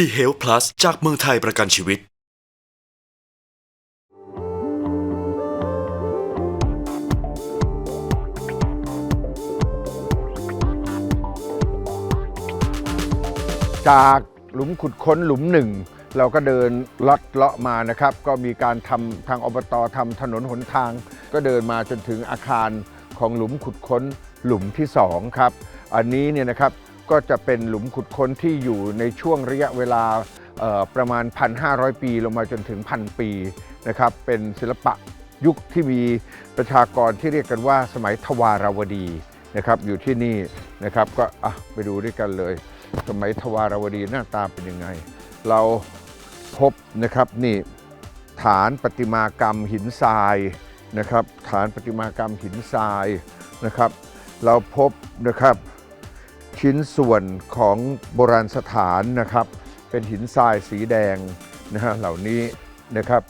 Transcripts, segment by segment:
ดีเฮล plus จากเมืองไทยประกันชีวิต จากหลุมขุดค้นหลุมหนึ่ง เราก็เดินลัดเลาะมานะครับ ก็มีการทำทางอบตทำถนนหนทาง ก็เดินมาจนถึงอาคารของหลุมขุดค้นหลุมที่สองครับ อันนี้เนี่ยนะครับ ก็จะเป็นหลุมขุดค้นที่อยู่ในช่วงระยะเวลาประมาณ 1,500 ปีลงมาจนถึงพันปีนะครับเป็นศิลปะยุคที่มีประชากรที่เรียกกันว่าสมัยทวารวดีนะครับอยู่ที่นี่นะครับก็อะไปดูด้วยกันเลย สมัยทวารวดีหน้าตาเป็นยังไง เราพบนะครับนี่ฐานประติมากรรมหินทรายนะครับฐานประติมากรรมหินทรายนะครับ เราพบนะครับ ชิ้นส่วนของโบราณสถานนะครับ เป็นหินทรายสีแดงนะฮะเหล่านี้นะครับ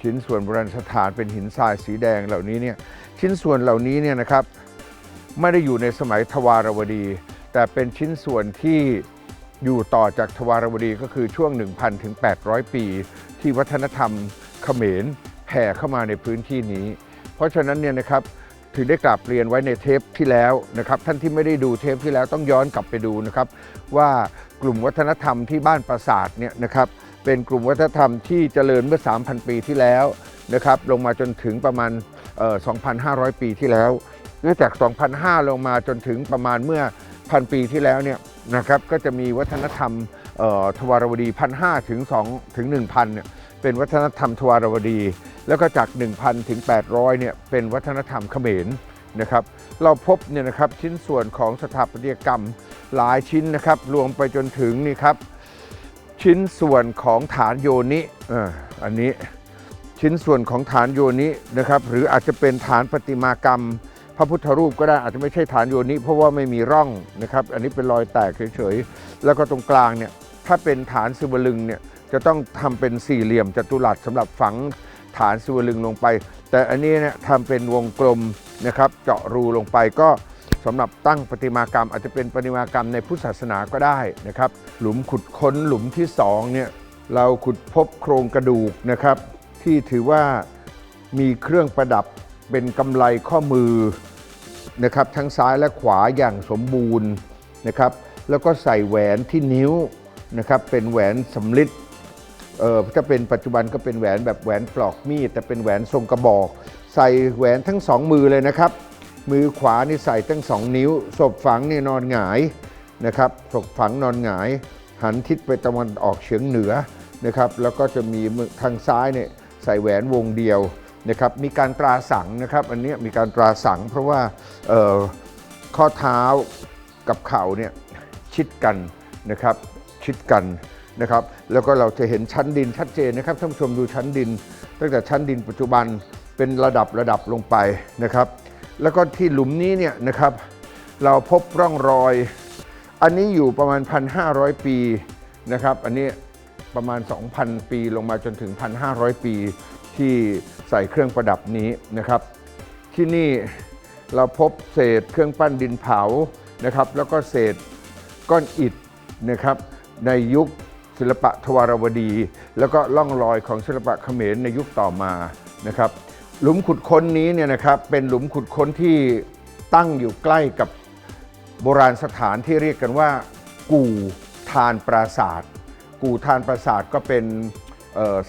ชิ้นส่วนโบราณสถานเป็นหินทรายสีแดงเหล่านี้เนี่ยชิ้นส่วนเหล่านี้เนี่ยนะครับไม่ได้อยู่ในสมัยทวารวดี แต่เป็นชิ้นส่วนที่อยู่ต่อจากทวารวดีก็คือช่วง 1,000ถึง800 ปี ที่วัฒนธรรมเขมรแผ่เข้ามาในพื้นที่นี้ เพราะฉะนั้นเนี่ยนะครับ ถึงได้กลับเรียนไว้ในเทปที่แล้วนะครับ ท่านที่ไม่ได้ดูเทปที่แล้วต้องย้อนกลับไปดูนะครับ ว่ากลุ่มวัฒนธรรมที่บ้านปราสาทเนี่ยนะครับเป็นกลุ่มวัฒนธรรมที่เจริญเมื่อ 3,000 ปีที่แล้วนะครับลงมาจนถึงประมาณเอ่อ2,500 ปีที่แล้วเนื่องจาก 2,500 ลงมาจนถึงประมาณเมื่อพันปีที่แล้วเนี่ยนะครับก็จะมีวัฒนธรรมทวารวดีพันห้าถึง2ถึง 1,000เนี่ยเป็นวัฒนธรรมทวารวดี แล้วก็จาก 1,000 ถึง 800 เนี่ยเป็นวัฒนธรรมเขมรนะครับ เราพบเนี่ยนะครับชิ้นส่วนของสถาปัตยกรรมหลายชิ้นนะครับรวมไปจนถึงนี่ครับชิ้นส่วนของฐานโยนิอ่าอันนี้ชิ้นส่วนของฐานโยนินะครับหรืออาจจะเป็นฐานประติมากรรม พระพุทธรูปก็ได้อาจจะไม่ใช่ฐานโยนิเพราะว่าไม่มีร่องนะครับ อันนี้เป็นรอยแตกเฉยๆแล้วก็ตรงกลางเนี่ยถ้าเป็นฐานสิวลึงเนี่ยจะต้องทำเป็นสี่เหลี่ยมจัตุรัสสำหรับฝัง ฐานสิวลึงลงไป แต่อันนี้เนี่ยทำเป็นวงกลมนะครับ เจาะรูลงไปก็สำหรับตั้งประติมากรรม อาจจะเป็นประติมากรรมในพุทธศาสนาก็ได้นะครับ หลุมขุดค้นหลุมที่สองเนี่ยเราขุดพบโครงกระดูกนะครับ ที่ถือว่ามีเครื่องประดับเป็นกำไลข้อมือนะครับทั้งซ้ายและขวาอย่างสมบูรณ์นะครับ แล้วก็ใส่แหวนที่นิ้วนะครับเป็นแหวนสำลิด เออถ้าเป็นปัจจุบันก็เป็นแหวนแบบแหวนปลอกมีดแต่เป็นแหวนทรงกระบอก ใส่แหวนทั้งสองมือเลยนะครับ มือขวานี่ใส่ทั้งสองนิ้ว ศพฝังนี่นอนหงายนะครับศพฝังนอนหงาย หันทิศไปตะวันออกเฉียงเหนือนะครับ แล้วก็จะมีทางซ้ายเนี่ยใส่แหวนวงเดียวนะครับ มีการตราสังนะครับ อันนี้มีการตราสังเพราะว่าข้อเท้ากับเข่าเนี่ยชิดกันนะครับ ชิดกัน นะครับแล้วก็เราจะเห็นชั้นดินชัดเจนนะครับท่านผู้ชมดูชั้นดิน ตั้งแต่ชั้นดินปัจจุบันเป็นระดับระดับลงไปนะครับ แล้วก็ที่หลุมนี้เนี่ยนะครับ เราพบร่องรอย อันนี้อยู่ประมาณ 1,500 ปีนะครับอันนี้ประมาณ 2,000 ปีลงมาจนถึง 1,500 ปีที่ใส่เครื่องประดับนี้นะครับ ที่นี่เราพบเศษเครื่องปั้นดินเผานะครับ แล้วก็เศษก้อนอิฐนะครับในยุค ศิลปะทวารวดี แล้วก็ล่องรอยของศิลปะเขมรในยุคต่อมานะครับ หลุมขุดค้นนี้เนี่ยนะครับเป็นหลุมขุดค้นที่ตั้งอยู่ใกล้กับโบราณสถานที่เรียกกันว่า กู่ทานปราศาสตร์กู่ทานปราศาสตร์ก็เป็น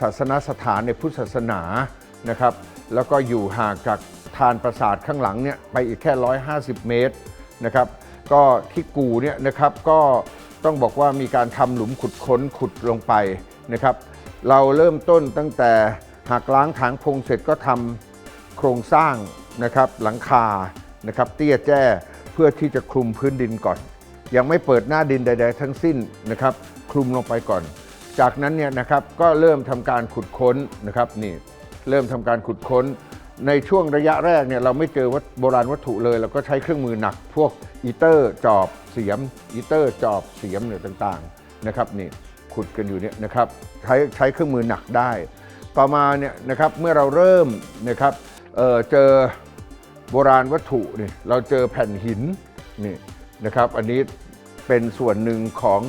ศาสนสถานในพุทธศาสนานะครับ แล้วก็อยู่ห่างจากทานปราสาทข้างหลังเนี่ยไปอีกแค่ 150 เมตรนะครับ ก็ที่กู่เนี่ยนะครับก็ ต้องบอกว่ามีการทำหลุมขุดค้นขุดลงไปนะครับ เราเริ่มต้นตั้งแต่หักล้างถางพงเสร็จก็ทำโครงสร้างนะครับหลังคานะครับเตี้ยแจ้เพื่อที่จะคลุมพื้นดินก่อน ยังไม่เปิดหน้าดินใด ๆ ทั้งสิ้นนะครับ คลุมลงไปก่อน จากนั้นเนี่ยนะครับก็เริ่มทำการขุดค้นนะครับนี่เริ่มทำการขุดค้น ในช่วงระยะแรกเนี่ยเราไม่เจอวัตโบราณวัตถุเลย เราก็ใช้เครื่องมือหนัก พวกอีเตอร์จอบเสียมอีเตอร์จอบเสียมเนี่ยต่างๆนะครับนี่ขุดกันอยู่เนี่ยนะครับใช้ใช้เครื่องมือหนักได้ ต่อมาเนี่ยนะครับเมื่อเราเริ่มนะครับเเจอโบราณวัตถุนี่เราเจอแผ่นหินนี่นะครับอันนี้เป็นส่วนหนึ่งของ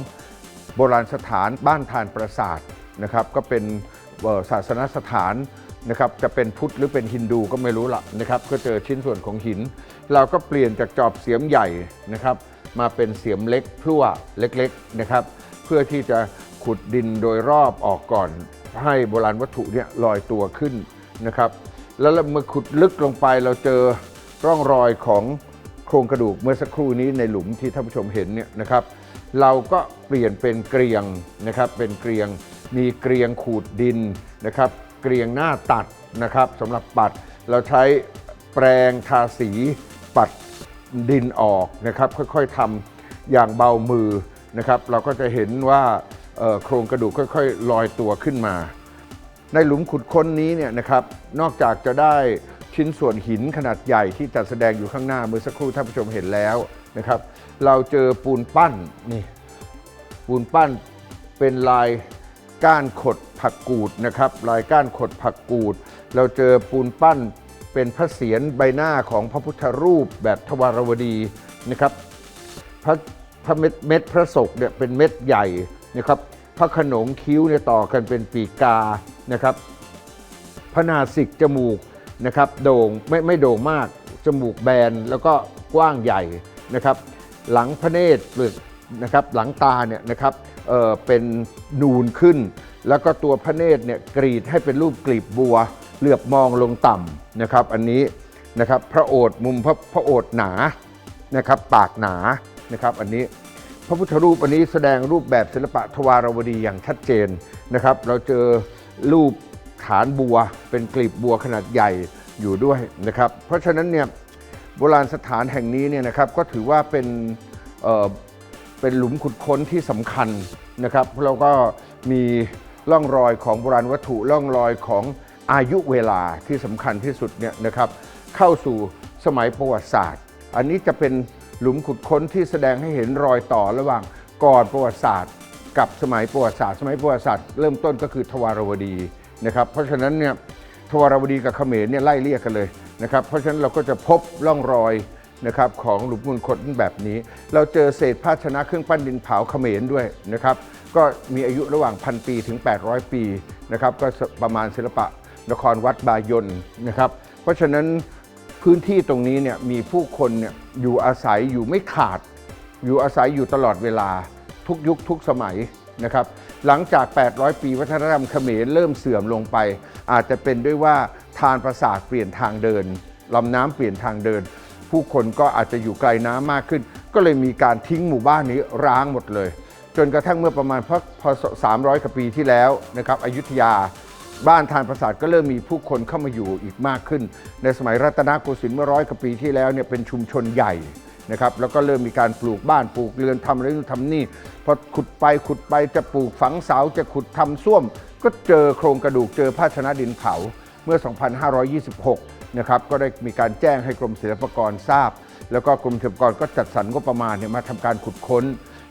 โบราณสถานบ้านทานปราสาทนะครับก็เป็นศาสนสถาน นะครับจะเป็นพุทธหรือเป็นฮินดูก็ไม่รู้ละนะครับก็เจอชิ้นส่วนของหิน เราก็เปลี่ยนจากจอบเสียมใหญ่นะครับ มาเป็นเสียมเล็กพลั่วเล็กๆนะครับ เพื่อที่จะขุดดินโดยรอบออกก่อน ให้โบราณวัตถุเนี่ยลอยตัวขึ้นนะครับ แล้วเมื่อขุดลึกลงไปเราเจอร่องรอยของโครงกระดูกเมื่อสักครู่นี้ในหลุมที่ท่านผู้ชมเห็นเนี่ยนะครับ เราก็เปลี่ยนเป็นเกรียงนะครับเป็นเกรียงมีเกรียงขูดดินนะครับ เกรียงหน้าตัดนะครับสำหรับปัดเราใช้แปรงทาสีปัดดินออกนะครับค่อยๆทำอย่างเบามือนะครับเราก็จะเห็นว่าโครงกระดูกค่อยๆ ลอยตัวขึ้นมา ในหลุมขุดค้นนี้เนี่ยนะครับนอกจากจะได้ชิ้นส่วนหินขนาดใหญ่ที่จัดแสดงอยู่ข้างหน้าเมื่อสักครู่ท่านผู้ชมเห็นแล้วนะครับเราเจอปูนปั้นนี่ปูนปั้นเป็นลายก้านขด ผักกูดนะครับลายก้านขดผักกูด เราเจอปูนปั้นเป็นพระเศียรใบหน้าของพระพุทธรูปแบบทวารวดีนะครับพระพระเม็ดเม็ดพระศกเนี่ยเป็นเม็ดใหญ่นะครับพระขนงคิ้วเนี่ยต่อกันเป็นปีกานะครับพระนาสิกจมูกนะครับโด่งไม่ไม่โด่งมาก จมูกแบนแล้วก็กว้างใหญ่นะครับ หลังพระเนตรเปลือกนะครับหลังตาเนี่ยนะครับ เเป็นนูนขึ้น แล้วก็ตัวพระเนตรเนี่ยกรีดให้เป็นรูปกลีบบัว เหลือบมองลงต่ำนะครับ อันนี้นะครับพระโอษฐ์มุมพระพระโอษฐ์หนานะครับปากหนานะครับ อันนี้พระพุทธรูปอันนี้แสดงรูปแบบศิลปะทวารวดีอย่างชัดเจนนะครับ เราเจอรูปฐานบัวเป็นกลีบบัวขนาดใหญ่อยู่ด้วยนะครับ เพราะฉะนั้นเนี่ยโบราณสถานแห่งนี้เนี่ยนะครับก็ถือว่าเป็น เป็นหลุมขุดค้นที่สำคัญนะครับเราก็มีร่องรอยของโบราณวัตถุร่องรอยของอายุเวลาที่สำคัญที่สุดเนี่ยนะครับเข้าสู่สมัยประวัติศาสตร์ อันนี้จะเป็นหลุมขุดค้นที่แสดงให้เห็นรอยต่อระหว่างก่อนประวัติศาสตร์ กับสมัยประวัติศาสตร์ สมัยประวัติศาสตร์เริ่มต้นก็คือทวารวดีนะครับเพราะฉะนั้นเนี่ยทวารวดีกับเขมรเนี่ยไล่เลี่ยกันเลยนะครับเพราะฉะนั้นเราก็จะพบร่องรอย นะครับของหลุมขุดค้นแบบนี้ เราเจอเศษภาชนะเครื่องปั้นดินเผาเขมรด้วยนะครับก็มีอายุระหว่างพันปีถึง 800 ปีนะครับก็ประมาณศิลปะนครวัดบายนนะครับเพราะฉะนั้นพื้นที่ตรงนี้เนี่ยมีผู้คนเนี่ยอยู่อาศัยอยู่ไม่ขาด อยู่อาศัยอยู่ตลอดเวลาทุกยุคทุกสมัยนะครับหลังจาก 800 ปีวัฒนธรรมเขมรเริ่มเสื่อมลงไป อาจจะเป็นด้วยว่าทานประสาทเปลี่ยนทางเดินลำน้ำเปลี่ยนทางเดิน ผู้คนก็อาจจะอยู่ไกลน้ำมากขึ้น ก็เลยมีการทิ้งหมู่บ้านนี้ร้างหมดเลย จนกระทั่งเมื่อประมาณพพศ300กว่าปีที่แล้วนะครับอยุธยาบ้านทานประสาทก็เริ่มมีผู้คนเข้ามาอยู่อีกมากขึ้น ในสมัยรัตนโกสินทร์เมื่อร้อยกว่าปีที่แล้วเนี่ยเป็นชุมชนใหญ่นะครับแล้วก็เริ่มมีการปลูกบ้านปลูกเรือนทำอะไรนู่นทำนี่พอขุดไปขุดไปจะปลูกฝังเสาจะขุดทำส้วม ก็เจอโครงกระดูกเจอภาชนะดินเผาเมื่อ 2526 นะครับก็ได้มีการแจ้งให้กรมศิลปากรทราบ แล้วก็กรมศิลปากรก็จัดสรรงบประมาณเนี่ยมาทำการขุดค้น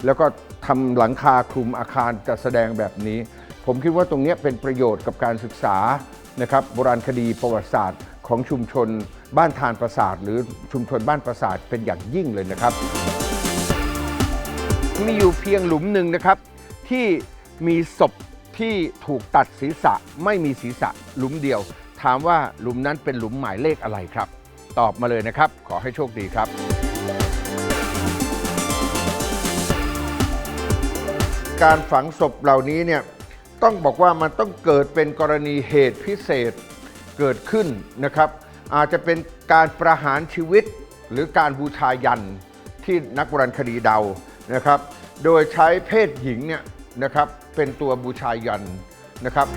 แล้วก็ทำหลังคาคลุมอาคารจัดแสดงแบบนี้ ผมคิดว่าตรงนี้เป็นประโยชน์กับการศึกษานะครับโบราณคดีประวัติศาสตร์ของชุมชนบ้านทานปราสาท หรือชุมชนบ้านปราสาทเป็นอย่างยิ่งเลยนะครับ มีอยู่เพียงหลุมหนึ่งนะครับ ที่มีศพที่ถูกตัดศีรษะไม่มีศีรษะหลุมเดียว ถามว่าหลุมนั้นเป็นหลุมหมายเลขอะไรครับ ตอบมาเลยนะครับ ขอให้โชคดีครับการฝังศพเหล่านี้เนี่ยต้องบอกว่ามันต้องเกิดเป็นกรณีเหตุพิเศษเกิดขึ้นนะครับ อาจจะเป็นการประหารชีวิตหรือการบูชายันที่นักโบราณคดีเดานะครับ โดยใช้เพศหญิงเนี่ยนะครับเป็นตัวบูชายันนะครับ